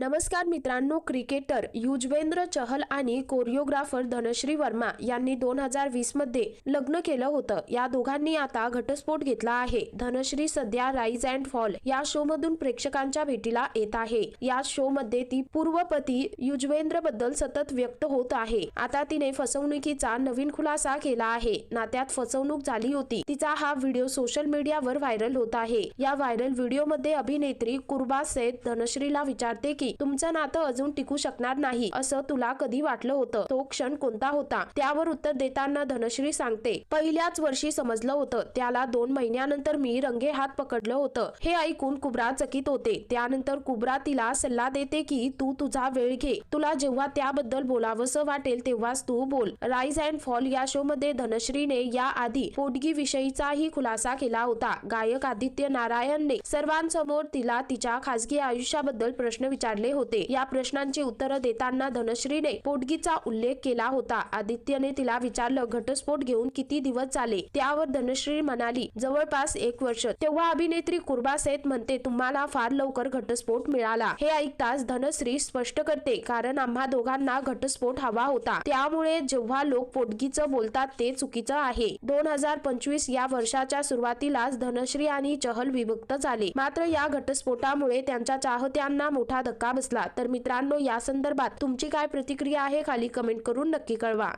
नमस्कार मित्रांनो क्रिकेटर युजवेंद्र चहल आणि कोरिओग्राफर धनश्री वर्मा यांनी दोन हजार वीसमध्ये लग्न केलं होतं. या दोघांनी आता घटस्फोट घेतला आहे. धनश्री सध्या राईज अँड फॉल या शो मधून प्रेक्षकांच्या भेटीला येत आहे. या शो मध्ये ती पूर्वपती युजवेंद्रबद्दल सतत व्यक्त होत आहे. आता तिने फसवणुकीचा नवीन खुलासा केला आहे. नात्यात फसवणूक झाली होती. तिचा हा व्हिडिओ सोशल मीडियावर व्हायरल होत आहे. या व्हायरल व्हिडिओमध्ये अभिनेत्री कुर्बा सैद धनश्रीला विचारते की तुमचं नातं अजून टिकू शकणार नाही असं तुला कधी वाटलं होतं? तो क्षण कोणता होता? त्यावर उत्तर देताना धनश्री सांगते पहिल्याच वर्षी समजलं होतं. त्याला दोन महिन्यानंतर मी रंगे हात पकडलं होतं. हे ऐकून कुबरा चकित होते. त्यानंतर कुबरा तिला सल्ला देते की तू तुझा वेळ घे. तुला जेव्हा त्याबद्दल बोलावंसं वाटेल तेव्हाच तू बोल. राईज अँड फॉल या शो मध्ये धनश्रीने या आधी पोटगी विषयीचाही खुलासा केला होता. गायक आदित्य नारायणने सर्वांसमोर तिला तिच्या खासगी आयुष्याबद्दल प्रश्न विचारले. होते. या प्रश्नांची उत्तरं देताना धनश्रीने पोटगीचा उल्लेख केला होता. आदित्यने तिला विचारलं घटस्फोट घेऊन किती दिवस झाले त्यावर धनश्री म्हणाली जवळपास एक वर्ष. तेव्हा अभिनेत्री कुर्बा सेठ म्हणते तुम्हाला फार लवकर घटस्फोट मिळाला. हे ऐकताच धनश्री स्पष्ट करते कारण आम्हा दोघांना घटस्फोट हवा होता. त्यामुळे जेव्हा लोक पोटगीचं बोलतात ते चुकीचं आहे. दोन हजार पंचवीस या वर्षाच्या सुरुवातीलाच धनश्री आणि चहल विभक्त झाले. मात्र या घटस्फोटामुळे त्यांच्या चाहत्यांना मोठा धक्का बसला तर मित्रांनो या संदर्भात तुमची काय प्रतिक्रिया आहे खाली कमेंट करून नक्की कळवा.